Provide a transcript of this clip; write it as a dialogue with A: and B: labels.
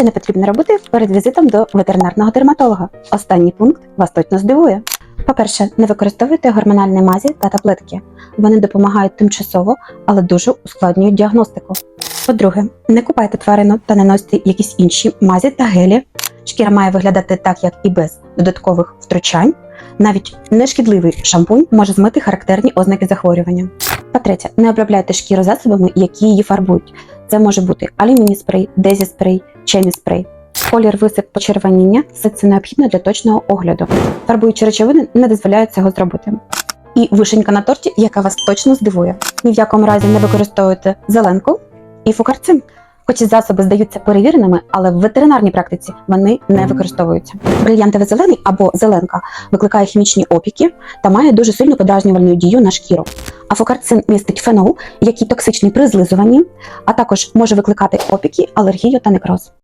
A: Що не потрібно робити перед візитом до ветеринарного дерматолога? Останній пункт вас точно здивує. По-перше, не використовуйте гормональні мазі та таблетки. Вони допомагають тимчасово, але дуже ускладнюють діагностику. По-друге, не купайте тварину та не носьте якісь інші мазі та гелі. Шкіра має виглядати так, як і без додаткових втручань. Навіть нешкідливий шампунь може змити характерні ознаки захворювання. По-третє, не обробляйте шкіру засобами, які її фарбують. Це може бути алюміній спрей, дезі спрей, чемі спрей. Колір висип почервоніння все це необхідно для точного огляду. Фарбуючі речовини не дозволяють цього зробити. І вишенька на торті, яка вас точно здивує. Ні в якому разі не використовуйте зеленку і фукарцин. Хоч ці засоби здаються перевіреними, але в ветеринарній практиці вони не використовуються. Брильянтовий зелений або зеленка викликає хімічні опіки та має дуже сильну подразнювальну дію на шкіру. А фокарцин містить фенол, який токсичний при злизуванні, а також може викликати опіки, алергію та некроз.